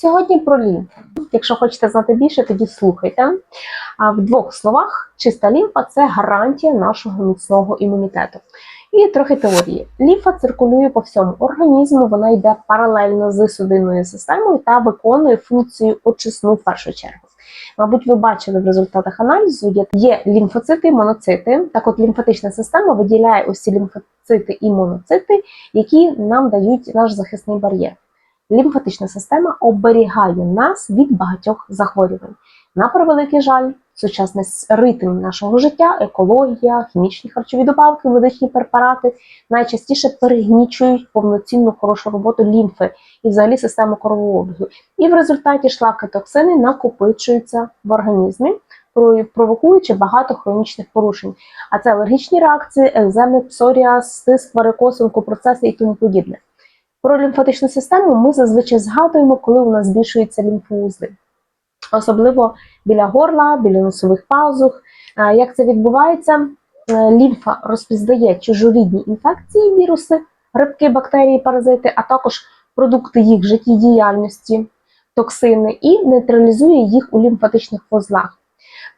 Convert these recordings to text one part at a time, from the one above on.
Сьогодні про лімфу. Якщо хочете знати більше, тоді слухайте. А в двох словах, чиста лімфа це гарантія нашого міцного імунітету. І трохи теорії. Лімфа циркулює по всьому організму, вона йде паралельно з судинною системою та виконує функцію очисну в першу чергу. Мабуть, ви бачили в результатах аналізу, є, лімфоцити моноцити. Так от лімфатична система виділяє ці лімфоцити і моноцити, які нам дають наш захисний бар'єр. Лімфатична система оберігає нас від багатьох захворювань. На превеликий жаль, сучасний ритм нашого життя, екологія, хімічні харчові добавки, медичні препарати найчастіше перегнічують повноцінну хорошу роботу лімфи і взагалі систему кровообігу. І в результаті шлаки токсини накопичуються в організмі, провокуючи багато хронічних порушень. А це алергічні реакції, екземи, псоріаз, стиск, варикоз, онкопроцеси і тому подібне. Про лімфатичну систему ми зазвичай згадуємо, коли у нас збільшуються лімфоузли. Особливо біля горла, біля носових пазух. Е, Як це відбувається? Е, Лімфа розпізнає чужорідні інфекції, віруси, грибки, бактерії, паразити, а також продукти їх життєдіяльності, токсини і нейтралізує їх у лімфатичних вузлах.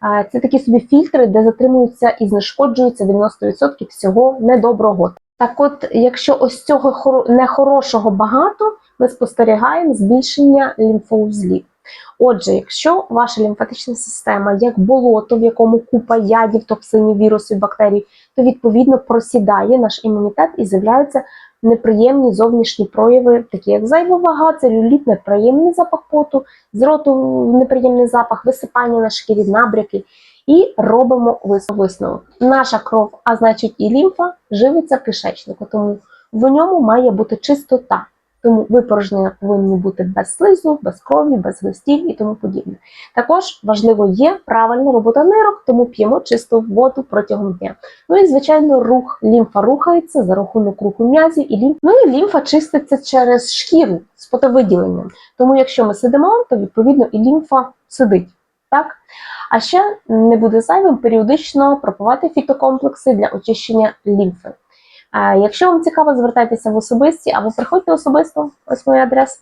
Е, Це такі собі фільтри, де затримуються і знешкоджуються 90% всього недоброго. Так от, якщо ось цього хоро- нехорошого багато, ми спостерігаємо збільшення лімфоузлів. Отже, якщо ваша лімфатична система як болото, в якому купа ядів, токсинів, вірусів, бактерій, то відповідно просідає наш імунітет і з'являються неприємні зовнішні прояви, такі як зайва вага, целюліт, неприємний запах поту, з роту неприємний запах, висипання на шкірі, набряки. І робимо вис- висновок. Наша кров, а значить і лімфа, живиться кишечнику, тому в ньому має бути чистота. Тому випорожнення повинні бути без слизу, без крові, без листів і тому подібне. Також важливо є правильна робота нирок, тому п'ємо чисту воду протягом дня. Ну і звичайно, рух лімфа рухається за рахунок руху м'язів і лімф. Ну і лімфа чиститься через шкіру з потовиділенням. Тому якщо ми сидимо, то відповідно і лімфа сидить. Так? А ще не буде зайвим періодично пропивати фітокомплекси для очищення лімфи. Якщо вам цікаво, звертайтеся в особисті або приходьте особисто. Ось моя адреса.